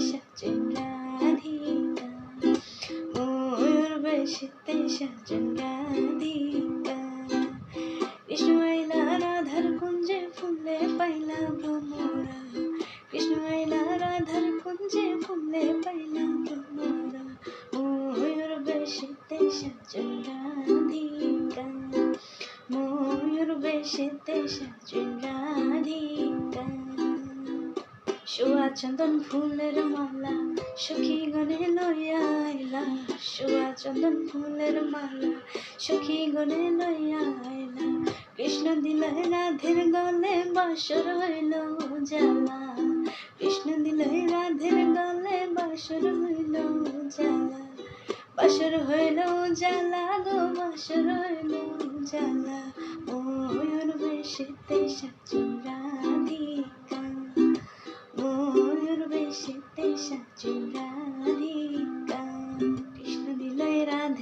সাজে রাধিকা উর্বশীতে সাজে রাধিকা কৃষ্ণ আইলা রাধার কুঞ্জে ফুলে পাইলা ভ্রমরা কৃষ্ণ আইলা রাধার কুঞ্জে ফুলে পাইলা ভ্রমরা উর্বশীতে সাজে রাধিকা ময়ূর বেশিতে সাজে রাধিকা সোয়া চন্দন ফুলের মালা, সখী গনে লইয়া আইলা। সোয়া চন্দন ফুলের মালা, সখী গনে লইয়া আইলা। কৃষ্ণ দিলে রাধের গলে বাসর হইল জ্বালা কৃষ্ণ দিলে রাধের গলে বাসর হইল জ্বালা বাসর হইল জ্বালা গো, বাসর হইল জ্বালা ময়ূর বেশেতে সাজুন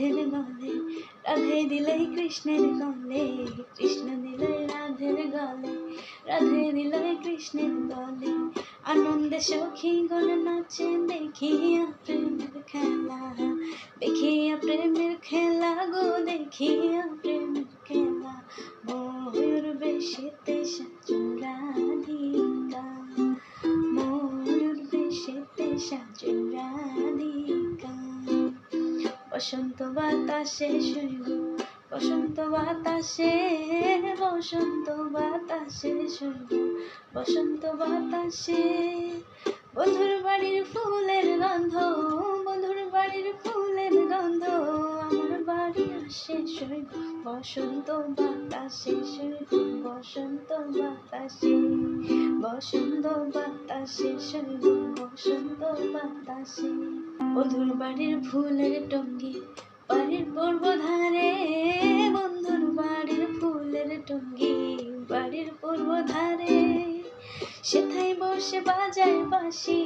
রাধের গলে রাধে দিলে কৃষ্ণের গলে কৃষ্ণ দিলে রাধের গলে, রাধে দিলে কৃষ্ণের গলে। আনন্দে সখী গণ নাচে, দেখিয়া প্রেমের খেলা, দেখিয়া প্রেমের খেলা গো, দেখিয়া প্রেমের খেলা। ময়ূর বেশেতে সাজুন বসন্ত বাতাসে শৈব বসন্ত বাতাসে বসন্ত বাতাসে শৈব বসন্ত বাতাসে, বন্ধুর বাড়ির ফুলের গন্ধ, বন্ধুর বাড়ির ফুলের গন্ধ, আমার বাড়ি আসে শৈব বসন্ত বাতাসে শৈব বসন্ত বাতাসে বসন্ত বাতাসে শৈব বসন্ত বাতাসে। বন্ধুর বাড়ির ফুলের টঙ্গি, বাড়ির পূর্ব ধারে বন্ধুর বাড়ির ফুলের টঙ্গি, বাড়ির পূর্ব ধারে সেথায় বসে বাজায় বাসি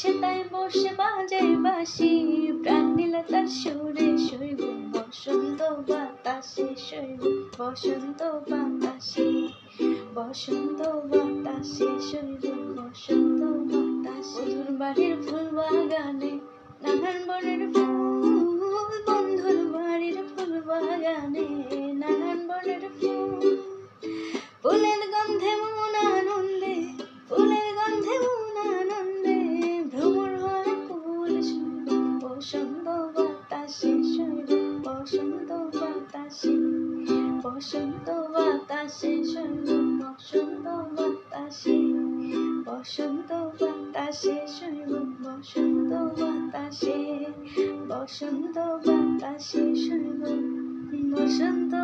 সেথায় বসে বাজায় বাঁশি, প্রাণ নিল তার সুরে শৈব বসন্ত বাতাসে শৈব বসন্ত বাতাসে বসন্ত বাতাসে শৈব বসন্ত বাতাসে। বাড়ির ফুল বাগানে নানান বনের ফুল, বন্ধুর বাড়ির ফুল বাগানে নানান বনের ফুল। ফুলের গন্ধে মন আনন্দে, ফুলের গন্ধে মন আনন্দে, ভ্রমর হয় ফুল বসন্ত বাতাসে বসন্ত বাতাসে বসন্ত বাতাসে বসন্ত বাতাসে বসন্ত বাতাসে শৈব 陌生的娃娃机是个陌生的